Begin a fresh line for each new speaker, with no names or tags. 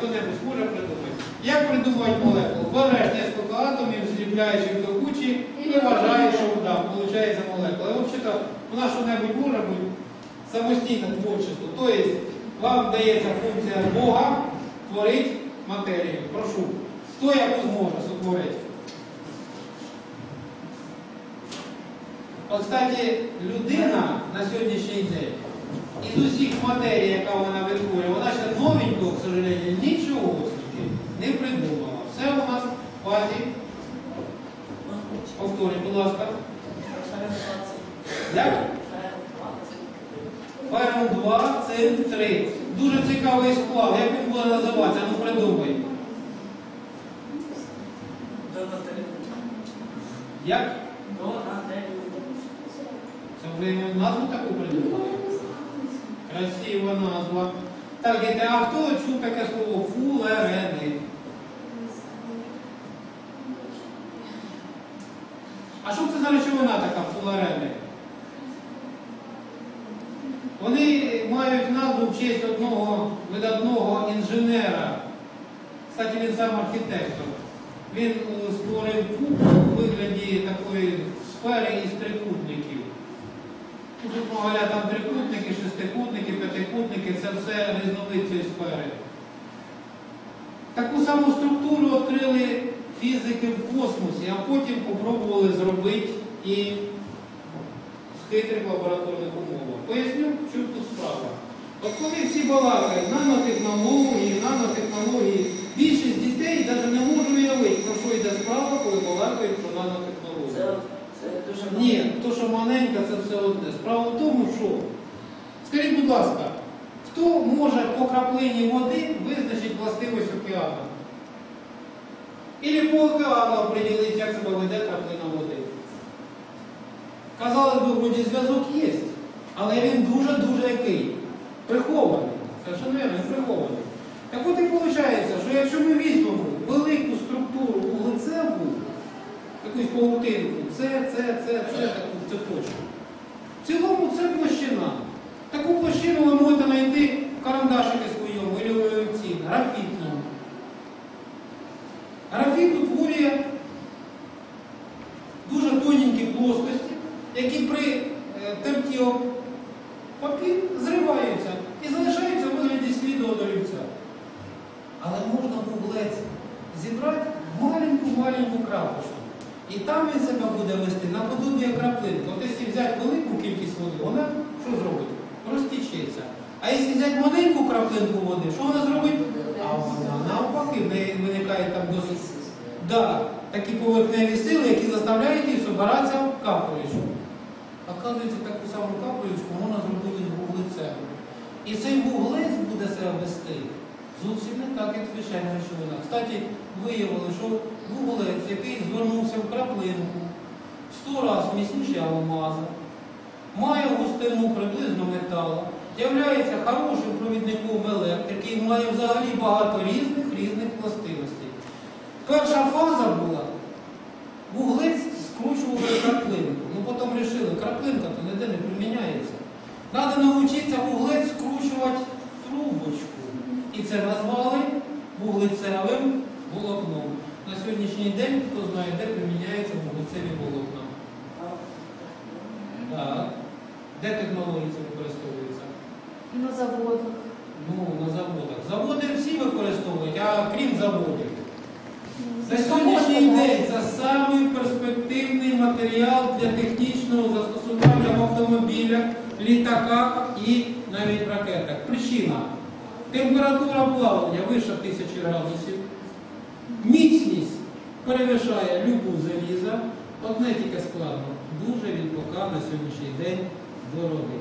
хто-небудь зможе придумати. Як придумати молекулу? Береш кілька атомів, зліпляєш їх до кучі і вважаєш, що да, виходить молекула. І взагалі вона що-небудь може бути самостійне творчество. Тобто вам дається функція Бога творити матерію. Прошу. Хто яку зможе сотворити? От, кстати, людина на сьогоднішній день із усіх матерій, яка вона витворює, вона ще новенького, к сожалению, нічого собі не придумала. Все у нас в фазі. Повторюй, будь ласка. Як? Ферм 2, цинк 3. Дуже цікавий сплав. Як він буде називатися? Ну придумай. Як? Це ви назву таку придумали? Красива назва. Так, діти, а хто чув таке слово фулерени? А що це за речовина така фулерени? Вони мають назву в честь одного видатного інженера. Кстати, він сам архітектор. Він е, створив куб у вигляді такої сфери із трикутників. Ну, Тут говоря, там трикутники, шестикутники, п'ятикутники, це все різновид сфери. Таку саму структуру відкрили фізики в космосі, а потім спробували зробити і в хитрих лабораторних умовах. Поясню, в чому тут справа. От коли всі балакають нанотехнології, нанотехнології, більшість дітей навіть не можуть уявити, про що йде справа, коли балакають про нанотехнології. Ні, то, що маленька, це все одне. Справа в тому, що, скажіть, будь ласка, хто може по краплині води визначити властивість океану? Ілі по океану определити, як себе веде краплина води? Казали би, вроді зв'язок є, але він дуже-дуже який? Прихований. Совершенно вірно, він прихований. Так от і виходить, що якщо ми візьмемо велику структуру вуглецеву, якусь паутинку, це, це, це, це, таку цепочку. В цілому це площина. Таку площину ви можете знайти в карандашику своєму, в цій, графітному. Графіт утворює дуже тоненькі плоскості, які при е, терті папір зриваються і залишаються в вигляді сліду до олівця. Але можна вуглець зібрати маленьку-маленьку крапочку. І там він себе буде вести наподобі краплинка. От якщо взяти велику кількість води, вона що зробить? Розтічеться. А якщо взяти маленьку краплинку води, що вона зробить? А вона навпаки, в неї виникає там досить да, такі поверхневі сили, які заставляють її збиратися в капелечку. Оказується, таку саму капелечку можна зробити з вуглецем. І цей вуглець буде себе вести зовсім не так, як звичайна речовина. Кстати, виявили, що вуглець, який звернувся в краплинку, в 100 разів міцніше алмаза, має густину приблизно металу, являється хорошим провідником електрики і має взагалі багато різних різних властивостей. Перша фаза була, вуглець скручував краплинку. Ну потім вирішили, краплинка то ніде не приміняється. Треба навчитися вуглець скручувати в трубочку. І це назвали вуглецевим волокном. На сьогоднішній день, хто знає, де приміняється вуглецеві волокна. Так. Де технології це використовуються?
На заводах.
Ну, на заводах. Заводи всі використовують, а крім заводів. На сьогоднішній день це самий перспективний матеріал для технічного застосування в автомобілях, літаках і навіть ракетах. Причина. Температура плавлення вище 1000 градусів. Міцність перевишає любу заліза. Одне тільки складно. Дуже він пока на сьогоднішній день дорогий.